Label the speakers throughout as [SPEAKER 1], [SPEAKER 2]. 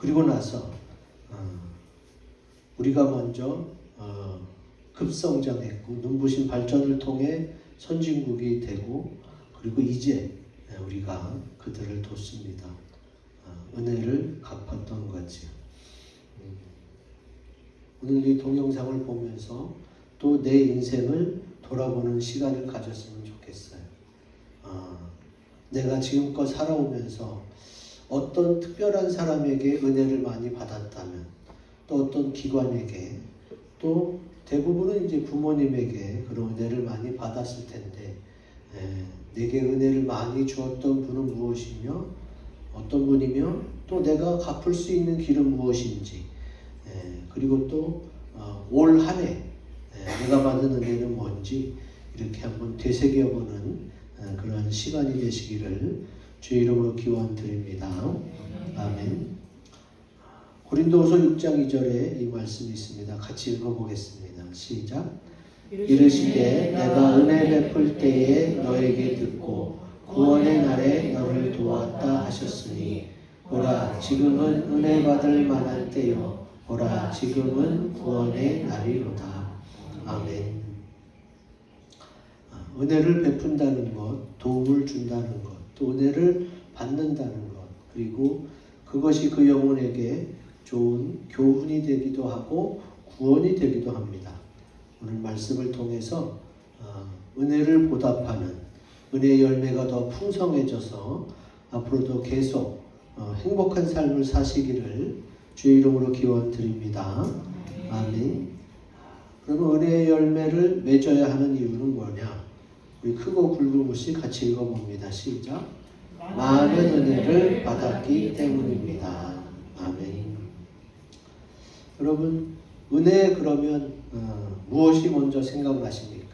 [SPEAKER 1] 그리고 나서 어, 우리가 먼저 어, 급성장했고 눈부신 발전을 통해 선진국이 되고 그리고 이제 우리가 그들을 돕습니다. 어, 은혜를 갚았던 거지요. 음, 오늘 이 동영상을 보면서 또 내 인생을 돌아보는 시간을 가졌으면 좋겠어요. 아, 내가 지금껏 살아오면서 어떤 특별한 사람에게 은혜를 많이 받았다면 또 어떤 기관에게 또 대부분은 이제 부모님에게 그런 은혜를 많이 받았을 텐데 에, 내게 은혜를 많이 주었던 분은 무엇이며 어떤 분이며 또 내가 갚을 수 있는 길은 무엇인지 에, 그리고 또올 한해 내가 받은 은혜는 뭔지 이렇게 한번 되새겨보는 어, 그런 시간이 되시기를 주 이름으로 기원 드립니다. 아멘. 고린도후서 6장 2절에 이 말씀이 있습니다. 같이 읽어보겠습니다. 시작. 이르시되 내가 은혜 베풀 때에 너에게 듣고 구원의 날에 너를 도왔다 하셨으니 보라 지금은 은혜 받을 만한 때요 보라 지금은 구원의 날이로다. 아멘. 아, 은혜를 베푼다는 것, 도움을 준다는 것, 또 은혜를 받는다는 것, 그리고 그것이 그 영혼에게 좋은 교훈이 되기도 하고 구원이 되기도 합니다. 오늘 말씀을 통해서 어, 은혜를 보답하는 은혜의 열매가 더 풍성해져서 앞으로도 계속 어, 행복한 삶을 사시기를 주의 이름으로 기원 드립니다. 아멘. 그러면 은혜의 열매를 맺어야 하는 이유는 뭐냐? 우리 크고 굵은 것이 같이 읽어봅니다. 시작. 많은 은혜를 받았기 때문입니다. 아멘. 여러분 은혜 그러면 어, 무엇이 먼저 생각나십니까?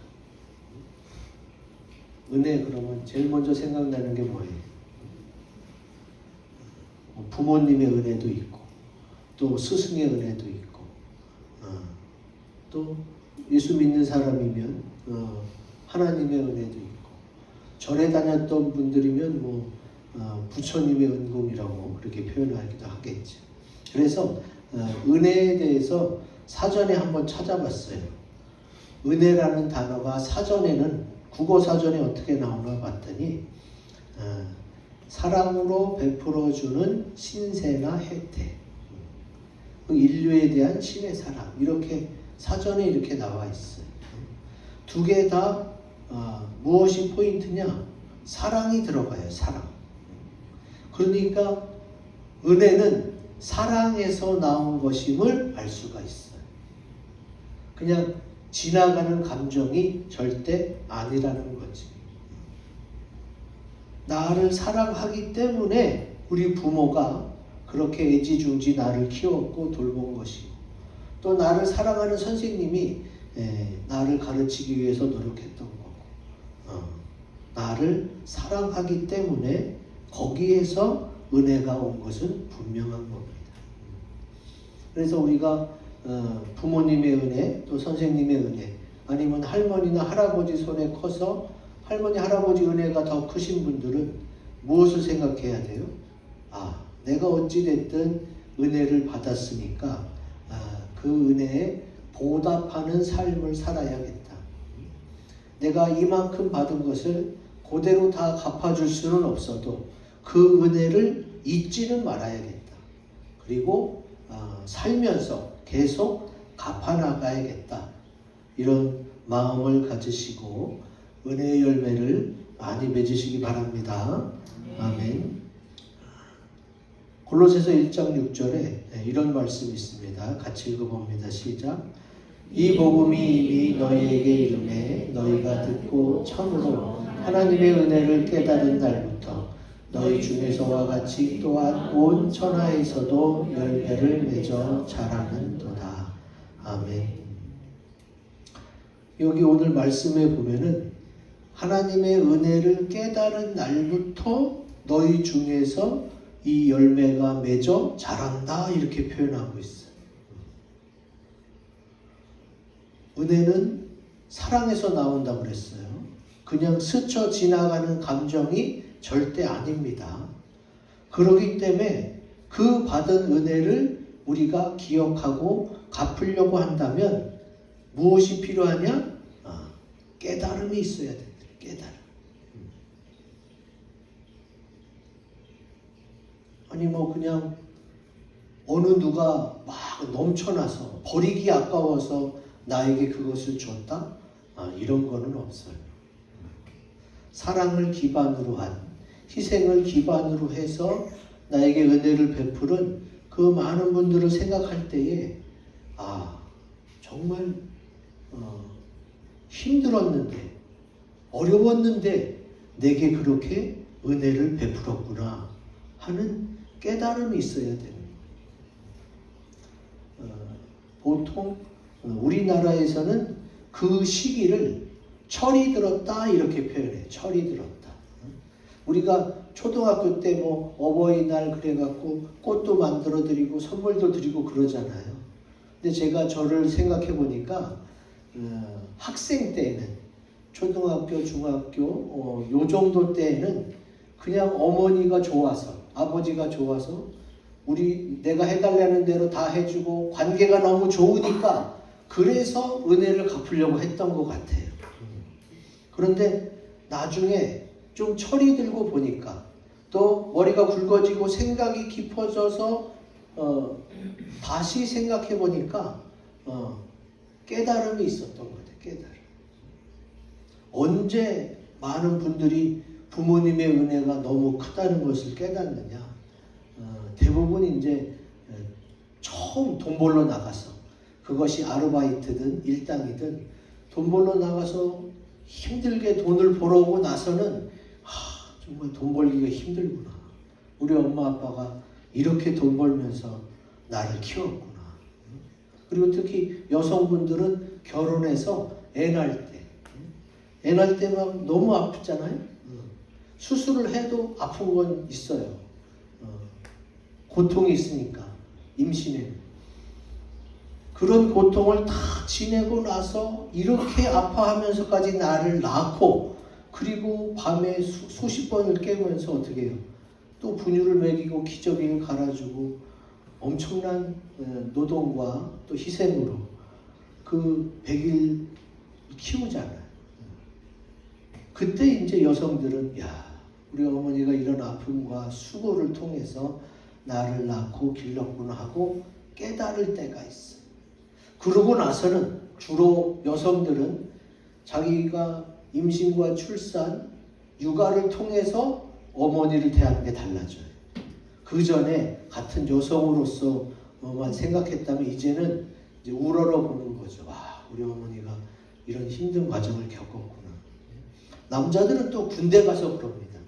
[SPEAKER 1] 은혜 그러면 제일 먼저 생각나는 게 뭐예요? 어, 부모님의 은혜도 있고 또 스승의 은혜도 있고 어, 또 예수 믿는 사람이면 어, 하나님의 은혜도 있고 절에 다녔던 분들이면 뭐 어, 부처님의 은금이라고 그렇게 표현하기도 하겠죠. 그래서 어, 은혜에 대해서 사전에 한번 찾아봤어요. 은혜라는 단어가 사전에는 국어 사전에 어떻게 나오나 봤더니 어, 사랑으로 베풀어 주는 신세나 혜택, 그 인류에 대한 신의 사랑 이렇게 사전에 이렇게 나와 있어요. 두 개 다 무엇이 포인트냐? 사랑이 들어가요. 사랑. 그러니까 은혜는 사랑에서 나온 것임을 알 수가 있어요. 그냥 지나가는 감정이 절대 아니라는 거지. 나를 사랑하기 때문에 우리 부모가 그렇게 애지중지 나를 키웠고 돌본 것이고 또 나를 사랑하는 선생님이 에, 나를 가르치기 위해서 노력했던 어, 나를 사랑하기 때문에 거기에서 은혜가 온 것은 분명한 겁니다. 그래서 우리가 어, 부모님의 은혜, 또 선생님의 은혜, 아니면 할머니나 할아버지 손에 커서 할머니, 할아버지 은혜가 더 크신 분들은 무엇을 생각해야 돼요? 아, 내가 어찌됐든 은혜를 받았으니까 아, 그 은혜에 보답하는 삶을 살아야겠다. 내가 이만큼 받은 것을 그대로 다 갚아줄 수는 없어도 그 은혜를 잊지는 말아야겠다. 그리고 어, 살면서 계속 갚아나가야겠다. 이런 마음을 가지시고 은혜의 열매를 많이 맺으시기 바랍니다. 아멘. 골로새서 1장 6절에 이런 말씀이 있습니다. 같이 읽어봅니다. 시작. 이 복음이 이미 너희에게 이름에 너희가 듣고 참으로 하나님의 은혜를 깨달은 날부터 너희 중에서와 같이 또한 온 천하에서도 열매를 맺어 자라는도다. 아멘. 여기 오늘 말씀에 보면은 하나님의 은혜를 깨달은 날부터 너희 중에서 이 열매가 맺어 자란다 이렇게 표현하고 있어요. 은혜는 사랑에서 나온다고 그랬어요. 그냥 스쳐 지나가는 감정이 절대 아닙니다. 그러기 때문에 그 받은 은혜를 우리가 기억하고 갚으려고 한다면 무엇이 필요하냐? 아, 깨달음이 있어야 된다. 깨달음. 음. 아니 뭐 그냥 어느 누가 막 넘쳐나서 버리기 아까워서 나에게 그것을 줬다? 아, 이런 거는 없어요. 사랑을 기반으로 한 희생을 기반으로 해서 나에게 은혜를 베푸는 그 많은 분들을 생각할 때에 아 정말 어, 힘들었는데 어려웠는데 내게 그렇게 은혜를 베풀었구나 하는 깨달음이 있어야 되는 거예요. 어, 보통 어, 우리나라에서는 그 시기를 철이 들었다 이렇게 표현해. 철이 들었다. 우리가 초등학교 때 뭐 어버이날 그래갖고 꽃도 만들어 드리고 선물도 드리고 그러잖아요. 근데 제가 저를 생각해 보니까 어, 학생 때에는 초등학교, 중학교 어, 요 정도 때에는 그냥 어머니가 좋아서 아버지가 좋아서 우리 내가 해달라는 대로 다 해주고 관계가 너무 좋으니까 그래서 은혜를 갚으려고 했던 것 같아요. 그런데 나중에 좀 철이 들고 보니까 또 머리가 굵어지고 생각이 깊어져서 어, 다시 생각해 보니까 어, 깨달음이 있었던 것 같아요. 깨달음. 언제 많은 분들이 부모님의 은혜가 너무 크다는 것을 깨닫느냐? 어, 대부분 이제 어, 처음 돈 벌러 나가서 그것이 아르바이트든 일당이든 돈 벌러 나가서 힘들게 돈을 벌어오고 나서는 아, 정말 돈 벌기가 힘들구나. 우리 엄마 아빠가 이렇게 돈 벌면서 나를 키웠구나. 그리고 특히 여성분들은 결혼해서 애 낳을 때, 애 낳을 때 막 너무 아프잖아요. 수술을 해도 아픈 건 있어요. 어, 고통이 있으니까 임신에 그런 고통을 다 지내고 나서 이렇게 아파하면서까지 나를 낳고 그리고 밤에 수, 수십 번을 깨면서 어떻게 해요? 또 분유를 먹이고 기저귀를 갈아주고 엄청난 어, 노동과 또 희생으로 그 100일 키우잖아요. 그때 이제 여성들은 야 우리 어머니가 이런 아픔과 수고를 통해서 나를 낳고 길렀구나 하고 깨달을 때가 있어. 그러고 나서는 주로 여성들은 자기가 임신과 출산, 육아를 통해서 어머니를 대하는 게 달라져요. 그 전에 같은 여성으로서만 생각했다면 이제는 이제 우러러 보는 거죠. 와, 우리 어머니가 이런 힘든 과정을 겪었구나. 남자들은 또 군대 가서 그럽니다.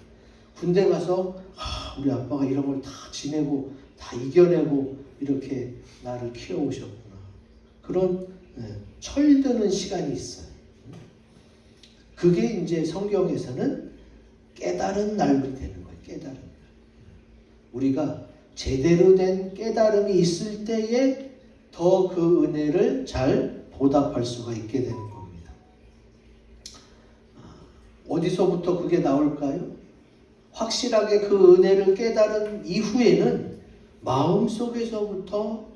[SPEAKER 1] 군대 가서 아, 우리 아빠가 이런 걸 다 지내고 다 이겨내고 이렇게 나를 키워오셨구나. 그런 예, 철드는 시간이 있어요. 그게 이제 성경에서는 깨달은 날이 되는 거예요. 깨달은 날. 우리가 제대로 된 깨달음이 있을 때에 더 그 은혜를 잘 보답할 수가 있게 되는 겁니다. 아, 어디서부터 그게 나올까요? 확실하게 그 은혜를 깨달은 이후에는 마음 속에서부터 하,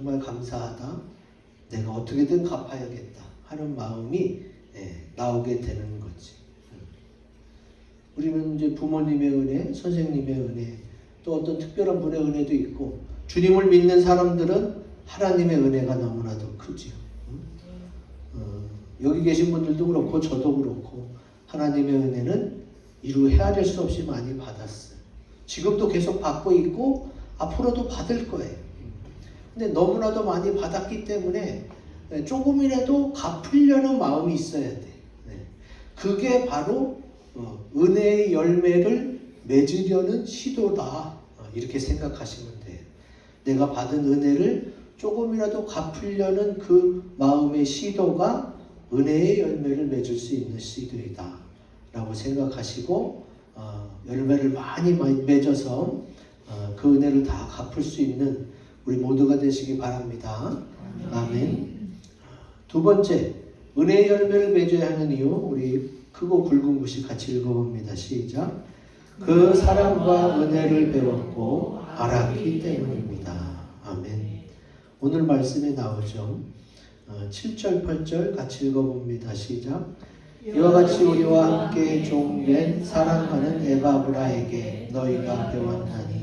[SPEAKER 1] 정말 감사하다. 내가 어떻게든 갚아야겠다 하는 마음이 예, 나오게 되는 거지. 우리는 이제 부모님의 은혜, 선생님의 은혜, 또 어떤 특별한 분의 은혜도 있고 주님을 믿는 사람들은 하나님의 은혜가 너무나도 크지요. 어, 여기 계신 분들도 그렇고 저도 그렇고 하나님의 은혜는 이루 헤아릴 수 없이 많이 받았어요. 지금도 계속 받고 있고 앞으로도 받을 거예요. 근데 너무나도 많이 받았기 때문에 조금이라도 갚으려는 마음이 있어야 돼. 네. 그게 바로 어, 은혜의 열매를 맺으려는 시도다. 어, 이렇게 생각하시면 돼요. 내가 받은 은혜를 조금이라도 갚으려는 그 마음의 시도가 은혜의 열매를 맺을 수 있는 시도이다. 라고 생각하시고 어, 열매를 많이 맺어서 어, 그 은혜를 다 갚을 수 있는 우리 모두가 되시기 바랍니다. 아멘. 두 번째, 은혜의 열매를 맺어야 하는 이유, 우리 크고 굵은 곳이 같이 읽어봅니다. 시작. 그 사랑과 은혜를 배웠고 알았기 때문입니다. 아멘. 오늘 말씀에 나오죠. 어, 7절, 8절 같이 읽어봅니다. 시작. 이와 같이 우리와 함께 종된 사랑하는 에바브라에게 너희가 배웠나니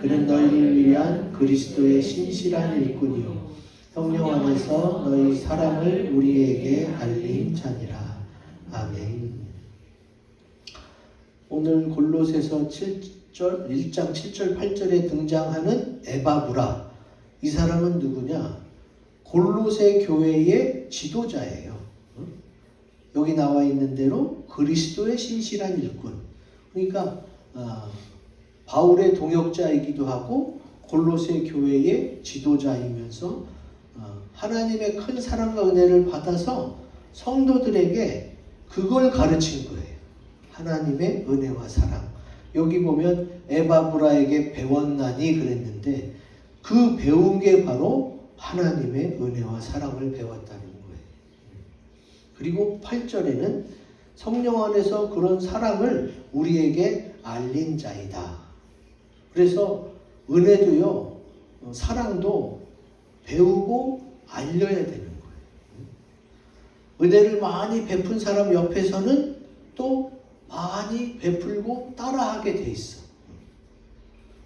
[SPEAKER 1] 그는 너희를 위한 그리스도의 신실한 일꾼이요 성령 안에서 너희 사랑을 우리에게 알린 자니라. 아멘. 오늘 골로새서 7절 1장 7절 8절에 등장하는 에바브라 이 사람은 누구냐? 골로새 교회의 지도자예요. 응? 여기 나와 있는 대로 그리스도의 신실한 일꾼. 그러니까 아, 바울의 동역자이기도 하고 골로새 교회의 지도자이면서 어, 하나님의 큰 사랑과 은혜를 받아서 성도들에게 그걸 가르친 거예요. 하나님의 은혜와 사랑. 여기 보면 에바브라에게 배웠나니 그랬는데 그 배운 게 바로 하나님의 은혜와 사랑을 배웠다는 거예요. 그리고 8절에는 성령 안에서 그런 사랑을 우리에게 알린 자이다. 그래서 은혜도요, 어, 사랑도 배우고 알려야 되는 거예요. 은혜를 많이 베푼 사람 옆에서는 또 많이 베풀고 따라하게 돼 있어.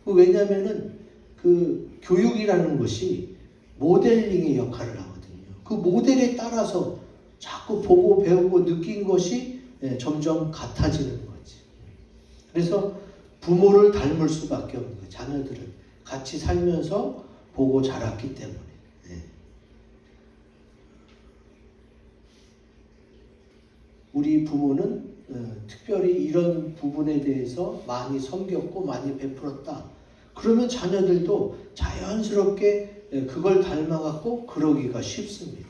[SPEAKER 1] 왜냐하면은 그 교육이라는 것이 모델링의 역할을 하거든요. 그 모델에 따라서 자꾸 보고 배우고 느낀 것이 예, 점점 같아지는 거지. 그래서 부모를 닮을 수밖에 없는 거예요. 자녀들은 같이 살면서 보고 자랐기 때문에. 예. 우리 부모는 어, 특별히 이런 부분에 대해서 많이 섬겼고 많이 베풀었다. 그러면 자녀들도 자연스럽게 예, 그걸 닮아갖고 그러기가 쉽습니다.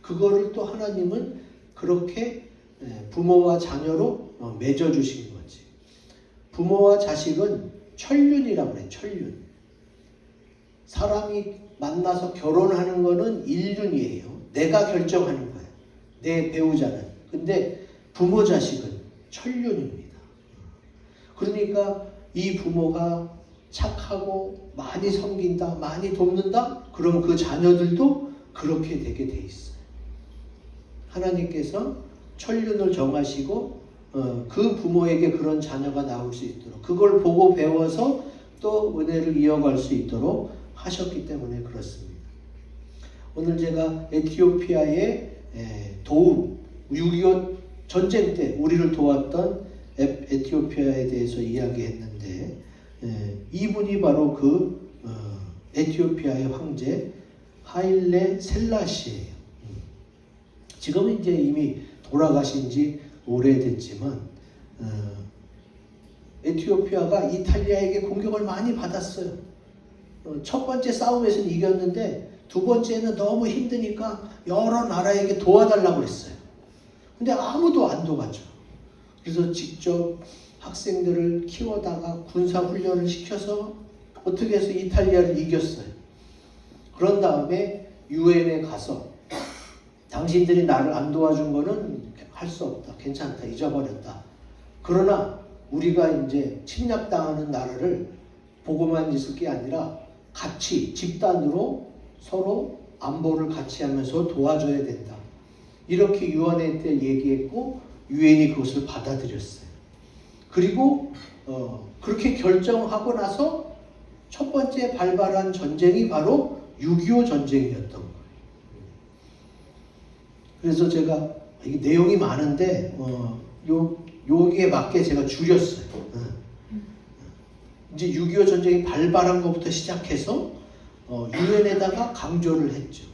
[SPEAKER 1] 그거를 또 하나님은 그렇게 예, 부모와 자녀로 어, 맺어주신. 부모와 자식은 천륜이라고 그래, 천륜. 사람이 만나서 결혼하는 거는 일륜이에요. 내가 결정하는 거야. 내 배우자는. 근데 부모 자식은 천륜입니다. 그러니까 이 부모가 착하고 많이 섬긴다, 많이 돕는다? 그럼 그 자녀들도 그렇게 되게 돼 있어요. 하나님께서 천륜을 정하시고 어, 그 부모에게 그런 자녀가 나올 수 있도록 그걸 보고 배워서 또 은혜를 이어갈 수 있도록 하셨기 때문에 그렇습니다. 오늘 제가 에티오피아의 에, 도움 6.25 전쟁 때 우리를 도왔던 에, 에티오피아에 대해서 이야기했는데 에, 이분이 바로 그 어, 에티오피아의 황제 하일레 셀라시예요. 음. 지금은 이제 이미 돌아가신 지 오래됐지만 어, 에티오피아가 이탈리아에게 공격을 많이 받았어요. 어, 첫 번째 싸움에서는 이겼는데 두 번째는 너무 힘드니까 여러 나라에게 도와달라고 했어요. 근데 아무도 안 도와줘. 그래서 직접 학생들을 키워다가 군사 훈련을 시켜서 어떻게 해서 이탈리아를 이겼어요. 그런 다음에 유엔에 가서 당신들이 나를 안 도와준 거는 할 수 없다. 괜찮다. 잊어버렸다. 그러나 우리가 이제 침략당하는 나라를 보고만 있을 게 아니라 같이 집단으로 서로 안보를 같이 하면서 도와줘야 된다. 이렇게 유엔에 때 얘기했고 유엔이 그것을 받아들였어요. 그리고 어, 그렇게 결정하고 나서 첫 번째 발발한 전쟁이 바로 6.25 전쟁이었던 거예요. 그래서 제가 이게 내용이 많은데 어, 요 여기에 맞게 제가 줄였어요. 어. 이제 6.25 전쟁이 발발한 것부터 시작해서 어, 유엔에다가 강조를 했죠.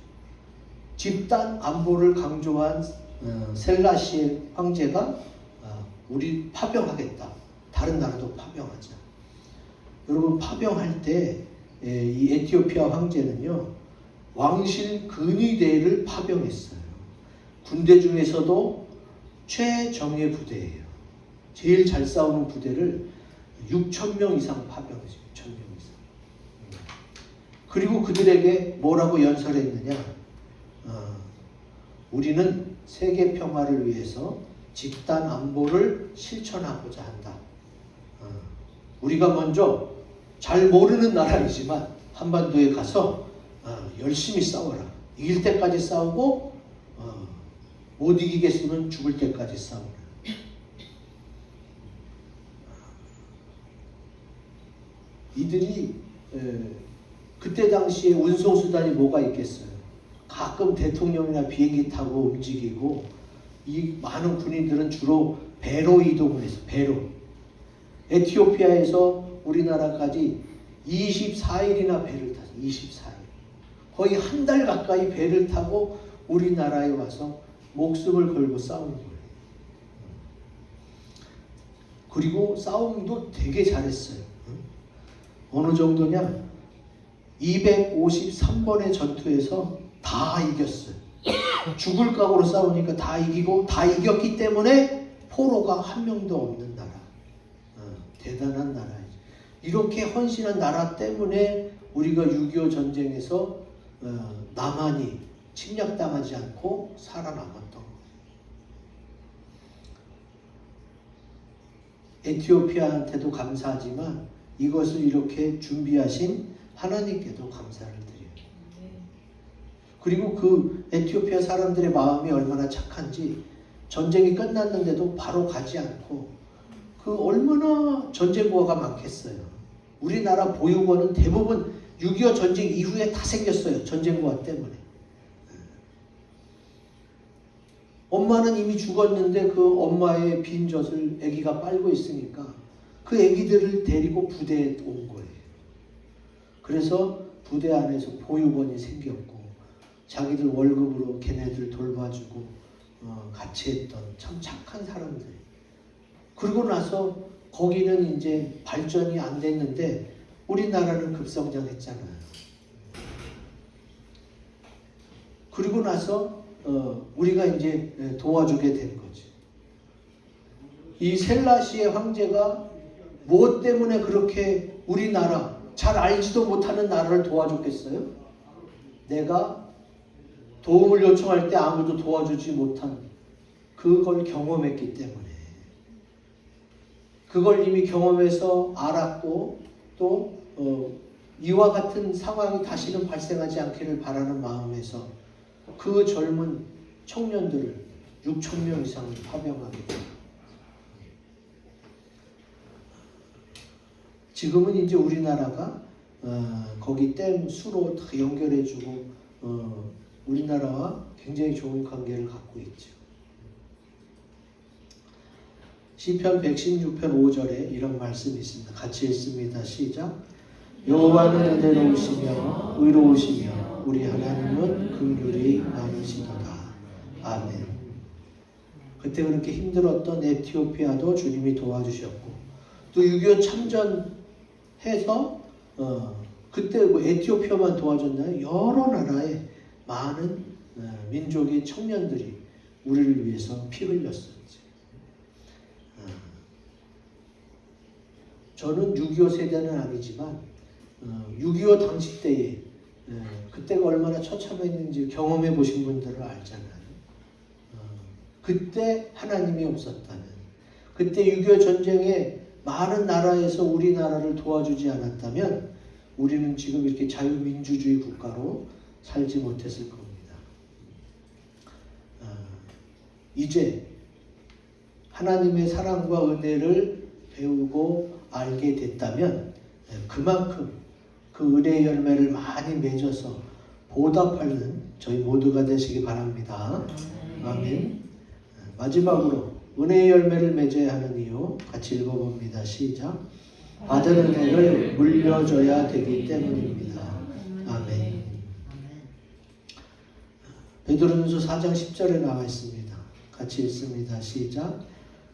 [SPEAKER 1] 집단 안보를 강조한 어, 셀라시 황제가 어, 우리 파병하겠다. 다른 나라도 파병하자. 여러분 파병할 때 이 에티오피아 황제는요 왕실 근위대를 파병했어요. 군대 중에서도 최정예 부대예요. 제일 잘 싸우는 부대를 6천 명 이상 파병했어요. 6천 명 이상. 그리고 그들에게 뭐라고 연설했느냐? 어, 우리는 세계 평화를 위해서 집단 안보를 실천하고자 한다. 어, 우리가 먼저 잘 모르는 나라이지만 한반도에 가서 어, 열심히 싸워라. 이길 때까지 싸우고 어, 못 이기겠으면 죽을 때까지 싸우라. 이들이 에, 그때 당시에 운송 수단이 뭐가 있겠어요? 가끔 대통령이나 비행기 타고 움직이고 이 많은 군인들은 주로 배로 이동을 했어. 배로. 에티오피아에서 우리나라까지 24일이나 배를 탔어. 24일. 거의 한 달 가까이 배를 타고 우리나라에 와서 목숨을 걸고 싸운 거예요. 그리고 싸움도 되게 잘했어요. 어느 정도냐? 253번의 전투에서 다 이겼어요. 죽을 각오로 싸우니까 다 이기고 다 이겼기 때문에 포로가 한 명도 없는 나라. 어, 대단한 나라이죠. 이렇게 헌신한 나라 때문에 우리가 6.25 전쟁에서 어, 남한이 침략당하지 않고 살아남았던 거예요. 에티오피아한테도 감사하지만 이것을 이렇게 준비하신 하나님께도 감사를 드려요. 그리고 그 에티오피아 사람들의 마음이 얼마나 착한지 전쟁이 끝났는데도 바로 가지 않고 그 얼마나 전쟁고가 많겠어요. 우리나라 보육원은 대부분 6.25 전쟁 이후에 다 생겼어요. 전쟁고와 때문에. 엄마는 이미 죽었는데 그 엄마의 빈 젖을 아기가 빨고 있으니까 그 아기들을 데리고 부대에 온 거예요. 그래서 부대 안에서 보육원이 생겼고 자기들 월급으로 걔네들 돌봐주고 어, 같이 했던 참 착한 사람들. 그러고 나서 거기는 이제 발전이 안 됐는데 우리나라는 급성장했잖아요. 그리고 나서 어, 우리가 이제 도와주게 된 거지. 이 셀라시의 황제가 무엇 때문에 그렇게 우리나라 잘 알지도 못하는 나라를 도와줬겠어요? 내가 도움을 요청할 때 아무도 도와주지 못한 그걸 경험했기 때문에 그걸 이미 경험해서 알았고 또 어, 이와 같은 상황이 다시는 발생하지 않기를 바라는 마음에서 그 젊은 청년들을 6천 명 이상을 파병하게 됩니다. 지금은 이제 우리나라가 어, 거기 댐 수로 다 연결해주고 어, 우리나라와 굉장히 좋은 관계를 갖고 있죠. 시편 116편 5절에 이런 말씀이 있습니다. 같이 읽습니다. 시작. 여호와는 은혜로우시며 의로우시며 우리 하나님은 긍휼이 많으시도다. 아멘. 그때 그렇게 힘들었던 에티오피아도 주님이 도와주셨고 또 6.25 참전해서 어, 그때 뭐 에티오피아만 도와줬나요? 여러 나라의 많은 어, 민족의 청년들이 우리를 위해서 피 흘렸었지. 어, 저는 6.25 세대는 아니지만 어, 6.25 당시 때에 어, 그때가 얼마나 처참했는지 경험해 보신 분들은 알잖아요. 어, 그때 하나님이 없었다면 그때 6.25 전쟁에 많은 나라에서 우리나라를 도와주지 않았다면 우리는 지금 이렇게 자유민주주의 국가로 살지 못했을 겁니다. 어, 이제 하나님의 사랑과 은혜를 배우고 알게 됐다면 예, 그만큼 그 은혜의 열매를 많이 맺어서 보답하는 저희 모두가 되시기 바랍니다. 아멘. 예, 마지막으로 은혜의 열매를 맺어야 하는 이유 같이 읽어봅니다. 시작. 받은 은혜를 물려줘야 되기 때문입니다. 아멘. 베드로전서 4장 10절에 나와 있습니다. 같이 읽습니다. 시작.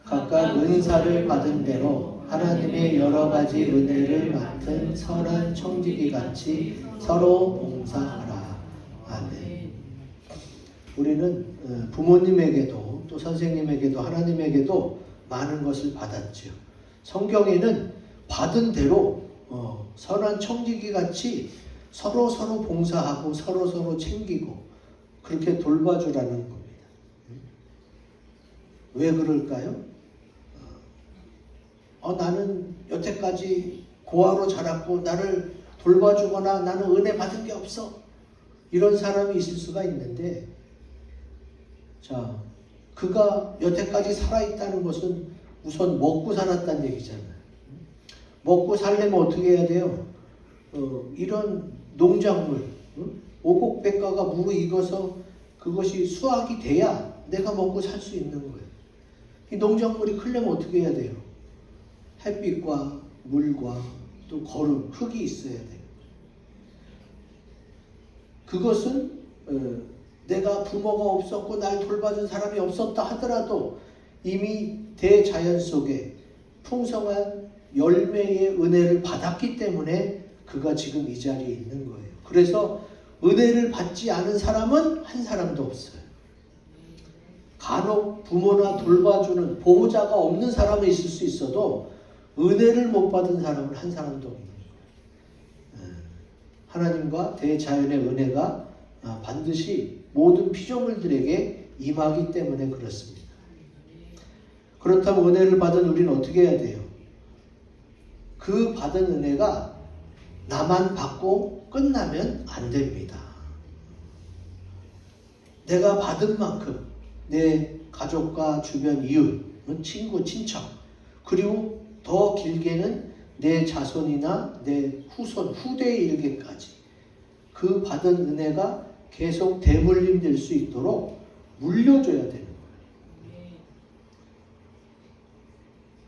[SPEAKER 1] 각각 은사를 받은 대로 하나님의 여러 가지 은혜를 맡은 선한 청지기 같이 서로 봉사하라. 아멘. 우리는 어, 부모님에게도 또 선생님에게도 하나님에게도 많은 것을 받았죠. 성경에는 받은 대로 어, 선한 청지기 같이 서로 서로 봉사하고 서로 서로 챙기고 그렇게 돌봐주라는 겁니다. 왜 그럴까요? 어, 나는 여태까지 고아로 자랐고 나를 돌봐주거나 나는 은혜 받은 게 없어. 이런 사람이 있을 수가 있는데, 자, 그가 여태까지 살아있다는 것은 우선 먹고 살았다는 얘기잖아요. 먹고 살려면 어떻게 해야 돼요? 어, 이런 농작물, 응? 오곡백과가 무르익어서 그것이 수확이 돼야 내가 먹고 살 수 있는 거예요. 이 농작물이 크려면 어떻게 해야 돼요? 햇빛과 물과 또 거름, 흙이 있어야 돼요. 그것은 어, 내가 부모가 없었고 날 돌봐준 사람이 없었다 하더라도 이미 대자연 속에 풍성한 열매의 은혜를 받았기 때문에 그가 지금 이 자리에 있는 거예요. 그래서 은혜를 받지 않은 사람은 한 사람도 없어요. 간혹 부모나 돌봐주는 보호자가 없는 사람은 있을 수 있어도 은혜를 못 받은 사람은 한 사람도 없는 거예요. 예. 하나님과 대자연의 은혜가 아, 반드시 모든 피조물들에게 임하기 때문에 그렇습니다. 그렇다면 은혜를 받은 우리는 어떻게 해야 돼요? 그 받은 은혜가 나만 받고 끝나면 안 됩니다. 내가 받은 만큼 내 가족과 주변 이웃, 친구, 친척, 그리고 더 길게는 내 자손이나 내 후손, 후대에 이르기까지 그 받은 은혜가 계속 대물림 될 수 있도록 물려줘야 되는 거예요.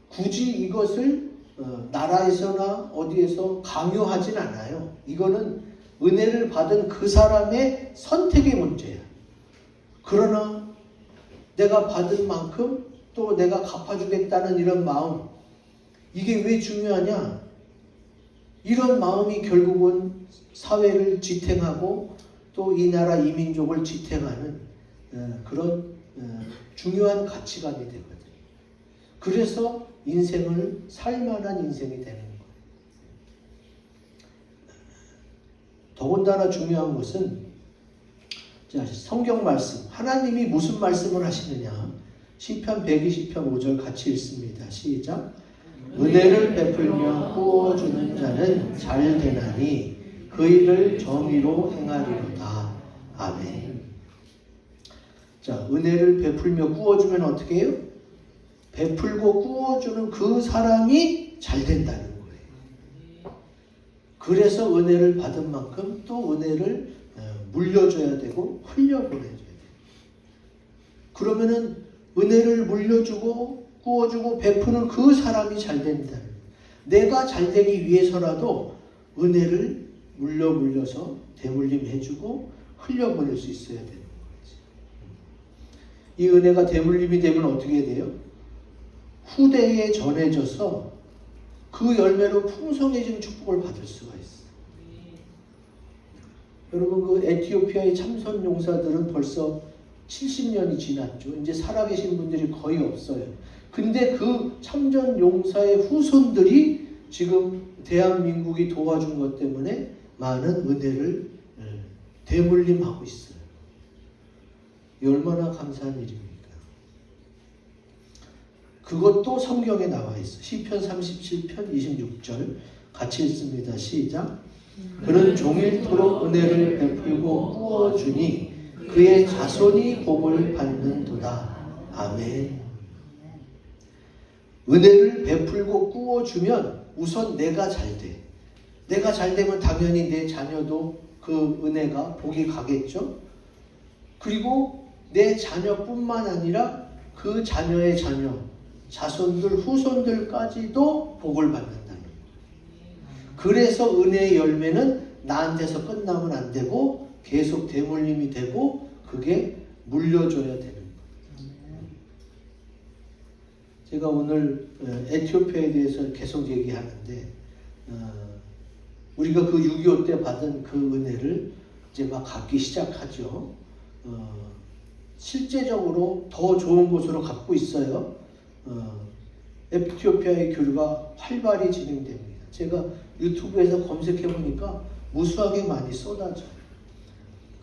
[SPEAKER 1] 굳이 이것을 어, 나라에서나 어디에서 강요하진 않아요. 이거는 은혜를 받은 그 사람의 선택의 문제야. 그러나 내가 받은 만큼 또 내가 갚아주겠다는 이런 마음, 이게 왜 중요하냐? 이런 마음이 결국은 사회를 지탱하고 또 이 나라 이민족을 지탱하는 어, 그런 어, 중요한 가치관이 되거든요. 그래서 인생을 살만한 인생이 되는. 더군다나 중요한 것은 자, 성경 말씀, 하나님이 무슨 말씀을 하시느냐? 시편 120편 5절 같이 읽습니다. 시작. 은혜를 베풀며 구워주는 자는 잘 되나니 그 일을 정의로 행하리로다. 아멘. 자, 은혜를 베풀며 구워주면 어떻게 해요? 베풀고 구워주는 그 사람이 잘 된다는 거예요. 그래서 은혜를 받은 만큼 또 은혜를 어, 물려줘야 되고 흘려보내줘야 돼요. 그러면은 은혜를 물려주고 구워주고 베푸는 그 사람이 잘 된다. 내가 잘 되기 위해서라도 은혜를 물려 물려서 대물림 해주고 흘려보낼 수 있어야 되는 거지. 이 은혜가 대물림이 되면 어떻게 돼요? 후대에 전해져서 그 열매로 풍성해진 축복을 받을 수가 있어. 여러분 그 에티오피아의 참선 용사들은 벌써 70년이 지났죠. 이제 살아계신 분들이 거의 없어요. 근데 그 참전 용사의 후손들이 지금 대한민국이 도와준 것 때문에 많은 은혜를 예, 대물림하고 있어요. 이 얼마나 감사한 일입니까? 그것도 성경에 나와 있어. 시편 37편 26절 같이 읽습니다. 시작. 그는 종일토록 은혜를 베풀고 구워주니 그의 자손이 복을 받는도다. 아멘. 은혜를 베풀고 구워주면 우선 내가 잘 돼. 내가 잘 되면 당연히 내 자녀도 그 은혜가 복이 가겠죠. 그리고 내 자녀뿐만 아니라 그 자녀의 자녀, 자손들, 후손들까지도 복을 받는다는. 그래서 은혜의 열매는 나한테서 끝나면 안 되고 계속 대물림이 되고 그게 물려줘야 되는 거예요. 제가 오늘 어, 에티오피아에 대해서 계속 얘기하는데 어, 우리가 그 6.25 때 받은 그 은혜를 이제 막 갖기 시작하죠. 어, 실제적으로 더 좋은 곳으로 갖고 있어요. 어, 에티오피아의 교류가 활발히 진행됩니다. 제가 유튜브에서 검색해 보니까 무수하게 많이 쏟아져요.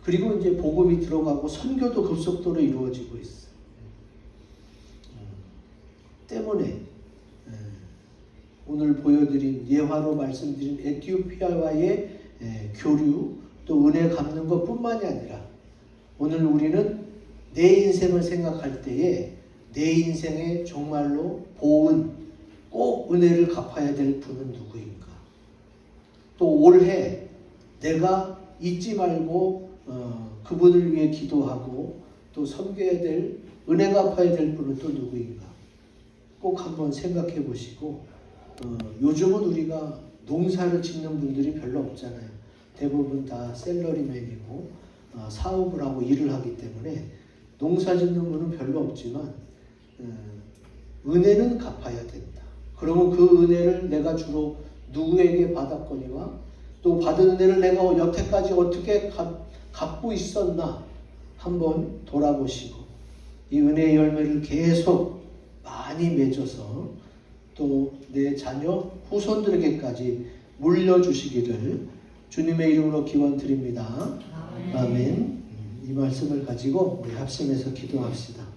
[SPEAKER 1] 그리고 이제 복음이 들어가고 선교도 급속도로 이루어지고 있어요. 음, 때문에 예, 오늘 보여드린 예화로 말씀드린 에티오피아와의 에, 교류 또 은혜 갚는 것 뿐만이 아니라 오늘 우리는 내 인생을 생각할 때에 내 인생에 정말로 보은 꼭 은혜를 갚아야 될 분은 누구인가? 또 올해 내가 잊지 말고 어, 그분을 위해 기도하고 또 섬겨야 될 은혜 갚아야 될 분은 또 누구인가? 꼭 한번 생각해 보시고 어, 요즘은 우리가 농사를 짓는 분들이 별로 없잖아요. 대부분 다 셀러리맨이고 어, 사업을 하고 일을 하기 때문에 농사 짓는 분은 별로 없지만 어, 은혜는 갚아야 된다. 그러면 그 은혜를 내가 주로 누구에게 받았거니와 또 받은 은혜를 내가 여태까지 어떻게 갚, 갚고 있었나 한번 돌아보시고 이 은혜의 열매를 계속 많이 맺어서 또 내 자녀 후손들에게까지 물려주시기를 주님의 이름으로 기원 드립니다. 아멘. 이 말씀을 가지고 우리 합심해서 기도합시다.